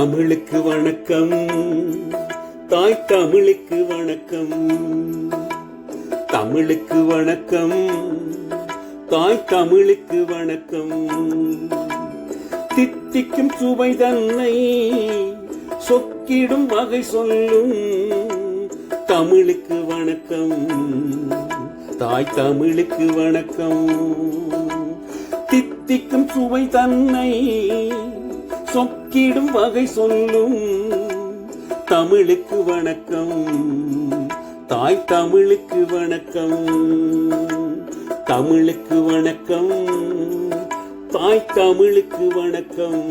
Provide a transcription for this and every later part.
தமிழுக்கு வணக்கம். தாய் தமிழுக்கு வணக்கம். தமிழுக்கு வணக்கம். தாய் தமிழுக்கு வணக்கம். தித்திக்கும் சுவை தன்னை சொக்கிடும் வகை சொல்லும் தமிழுக்கு வணக்கம். தாய் தமிழுக்கு வணக்கம். தித்திக்கும் சுவை தன்னை சொக்கிடும் வகை சொல்லும். தமிழுக்கு வணக்கம். தாய் தமிழுக்கு வணக்கம். தமிழுக்கு வணக்கம். தாய் தமிழுக்கு வணக்கம்.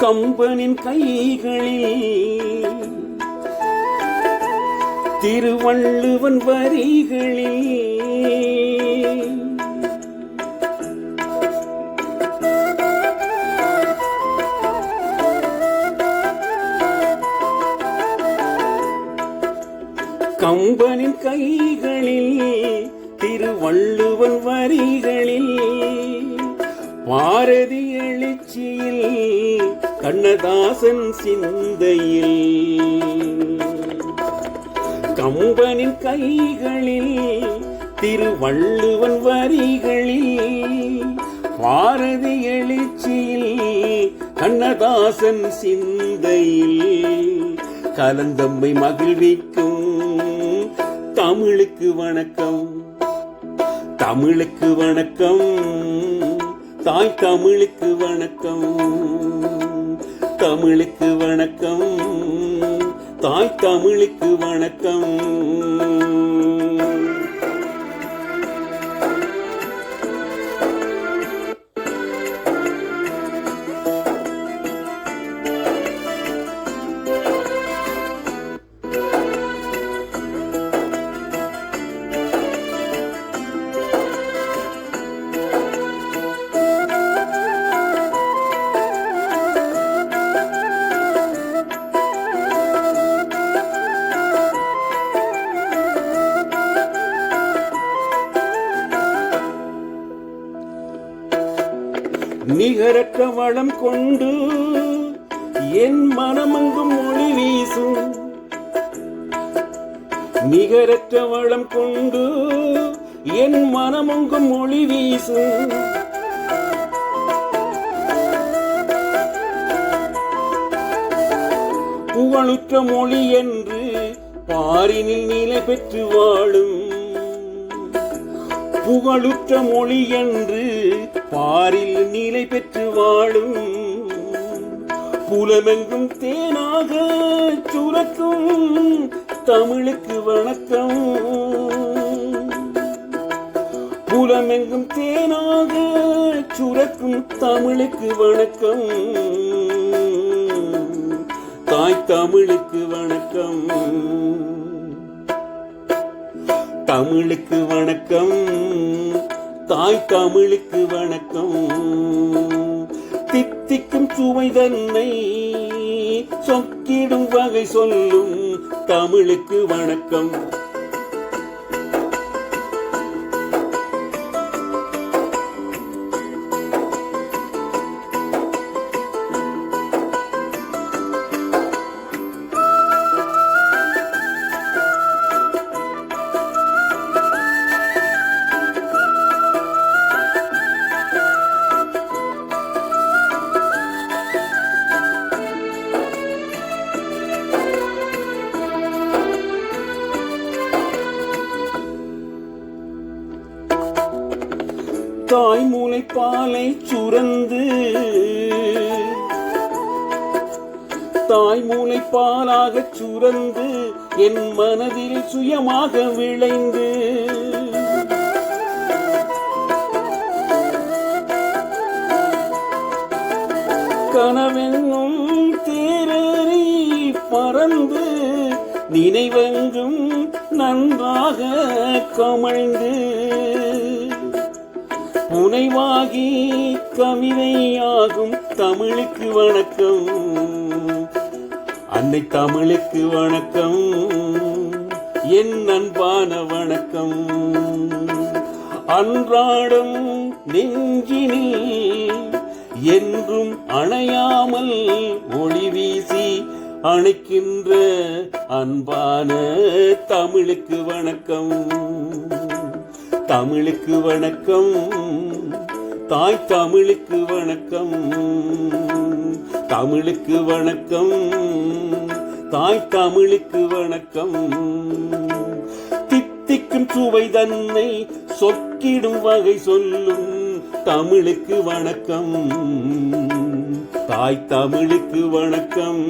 கம்பனின் கைகளில் திருவள்ளுவன் வரிகளில் கம்பனின் கைகளில் திருவள்ளுவன் வரிகளில் பாரதி எழுச்சியில் கண்ணதாசன் சிந்தையில் கம்பனின் கைகளில் திருவள்ளுவன் வரிகளில் பாரதி எழுச்சியில் கண்ணதாசன் சிந்தையில் கலந்தம்மை மகிழ்விக்கும் தமிழுக்கு வணக்கம் தமிழுக்கு வணக்கம் தாய் தமிழுக்கு வணக்கம். தமிழுக்கு வணக்கம். தாய் தமிழுக்கு வணக்கம். நிகரற்ற வளம் கொண்டு என் மனமெங்கும் ஒளி வீசும். நிகரற்ற வளம் கொண்டு என் மனமெங்கும் ஒளி வீசும். புகழுற்ற மொழி என்று பாரினில் நிலை பெற்று வாழும். புகழுற்ற மொழி என்று பாரில் நீலை பெற்று வாழும். புலமெங்கும் தேனாக சுரக்கும் தமிழுக்கு வணக்கம். புலமெங்கும் தேனாக சுரக்கும் தமிழுக்கு வணக்கம். தாய் தமிழுக்கு வணக்கம். தமிழுக்கு வணக்கம். தாய் தமிழுக்கு வணக்கம். தித்திக்கும் சுவை தன்னை சொக்கிடும் வகை சொல்லும் தமிழுக்கு வணக்கம். தாய்மூளை பாலை சுரந்து தாய்மூளை பாலாக சுரந்து என் மனதில் சுயமாக விளைந்து கனவெங்கும் தேரறி பறந்து நினைவெங்கும் நன்றாக கமழ்ந்து புனைவாகி கவிதையாகும் தமிழுக்கு வணக்கம். அன்னை தமிழுக்கு வணக்கம். என் அன்பான வணக்கம். அன்றாடம் நெஞ்சினில் என்றும் அணையாமல் ஒளி வீசி அணைக்கின்ற அன்பான தமிழுக்கு வணக்கம். தமிழுக்கு வணக்கம். தாய் தமிழுக்கு வணக்கம். தமிழுக்கு வணக்கம். தாய் தமிழுக்கு வணக்கம். தித்திக்கும் சுவை தன்னை சொக்கிடும் வகை சொல்லும் தமிழுக்கு வணக்கம். தாய் தமிழுக்கு வணக்கம்.